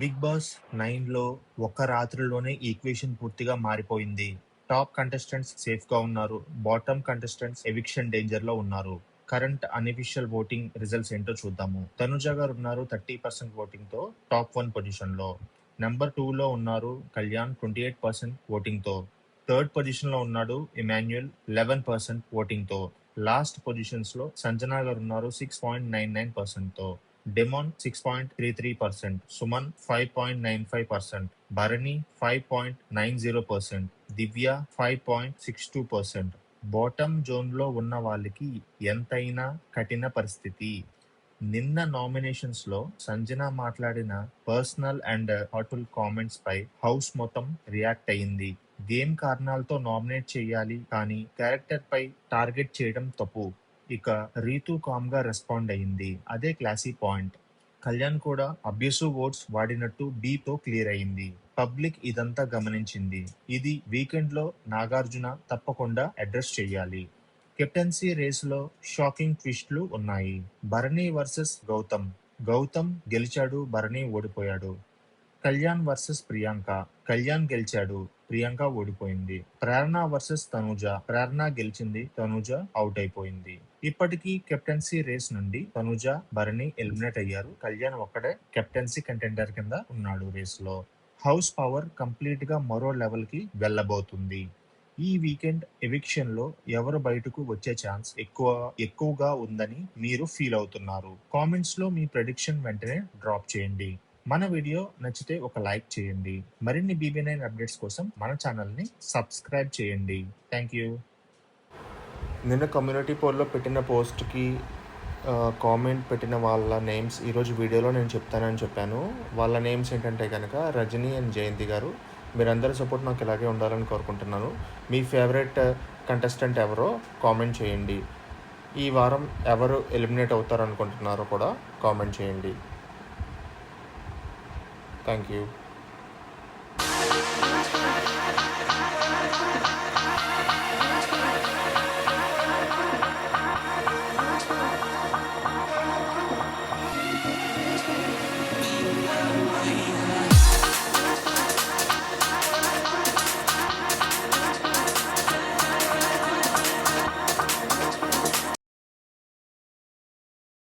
Big boss నైన్లో ఒక్క రాత్రిలోనే equation పూర్తిగా మారిపోయింది. టాప్ కంటెస్టెంట్స్ సేఫ్గా ఉన్నారు. బాటమ్ కంటెస్టెంట్స్ ఎవిక్షన్ డేంజర్లో ఉన్నారు. కరెంట్ అన్అఫిషియల్ ఓటింగ్ రిజల్ట్స్ ఏంటో చూద్దాము. తనుజ గారు ఉన్నారు థర్టీ పర్సెంట్ ఓటింగ్తో టాప్ వన్ పొజిషన్లో నెంబర్ టూ లో ఉన్నారు కళ్యాణ్ ట్వంటీ ఎయిట్ పర్సెంట్ ఓటింగ్తో థర్డ్ పొజిషన్లో ఉన్నాడు ఇమాన్యుయల్ లెవెన్ పర్సెంట్ ఓటింగ్తో లాస్ట్ పొజిషన్స్లో సంజనా గారు ఉన్నారు six point nine nine పర్సెంట్తో demon six point three three percent Suman five point nine five percent Bharani five point nine zero percent Divya five point six two percent bottom జోన్లో ఉన్న వాళ్ళకి ఎంతైనా కఠిన పరిస్థితి. నిన్న నామినేషన్స్లో సంజన మాట్లాడిన పర్సనల్ అండ్ హోటల్ కామెంట్స్ పై హౌస్ మొత్తం రియాక్ట్ అయింది గేమ్ కారణాలతో నామినేట్ చేయాలి కానీ క్యారెక్టర్ పై టార్గెట్ చేయడం తప్పు. ఇక రీతు కామ్గా రెస్పాండ్ అయింది. అదే క్లాసీ పాయింట్ కళ్యాణ్ కూడా అబ్యూసివ్ ఓట్స్ వాడినట్టు బీతో క్లియర్ అయింది. పబ్లిక్ ఇదంతా గమనించింది. ఇది వీకెండ్లో నాగార్జున తప్పకుండా అడ్రస్ చేయాలి. కెప్టెన్సీ రేస్లో షాకింగ్ ట్విస్ట్లు ఉన్నాయి. భరణి వర్సెస్ గౌతమ్. గౌతమ్ గెలిచాడు భరణి ఓడిపోయాడు. కళ్యాణ్ వర్సెస్ ప్రియాంక. కళ్యాణ్ గెలిచాడు. ప్రియాంక ఓడిపోయింది. ప్రేరణ వర్సెస్ తనుజ. ప్రేరణ గెలిచింది తనుజ అవుట్ అయిపోయింది. ఇప్పటికీ కెప్టెన్సీ రేస్ నుండి తనుజ భరణి ఎలిమినేట్ అయ్యారు. కళ్యాణ్ ఒక్కడే కెప్టెన్సీ కంటెండర్ కింద ఉన్నాడు రేస్లో హౌస్ పవర్ కంప్లీట్గా మరో లెవెల్కి వెళ్ళబోతుంది. ఈ వీకెండ్ ఎవిక్షన్లో ఎవరు బయటకు వచ్చే ఛాన్స్ ఎక్కువ ఎక్కువగా ఉందని మీరు ఫీల్ అవుతున్నారు? కామెంట్స్లో మీ ప్రెడిక్షన్ వెంటనే డ్రాప్ చేయండి. మన వీడియో నచ్చితే ఒక లైక్ చేయండి. మరిన్ని బీబీ నైన్ అప్డేట్స్ కోసం మన ఛానల్ని సబ్స్క్రైబ్ చేయండి. థ్యాంక్ యూ నిన్న కమ్యూనిటీ పోల్లో పెట్టిన పోస్ట్కి కామెంట్ పెట్టిన వాళ్ళ నేమ్స్ ఈరోజు వీడియోలో నేను చెప్తానని చెప్పాను. వాళ్ళ నేమ్స్ ఏంటంటే కనుక రజనీ అండ్ జయంతి గారు. మీరందరి సపోర్ట్ నాకు ఇలాగే ఉండాలని కోరుకుంటున్నాను. మీ ఫేవరెట్ కంటెస్టెంట్ ఎవరో కామెంట్ చేయండి. ఈ వారం ఎవరు ఎలిమినేట్ అవుతారు అనుకుంటున్నారో కూడా కామెంట్ చేయండి. Thank you.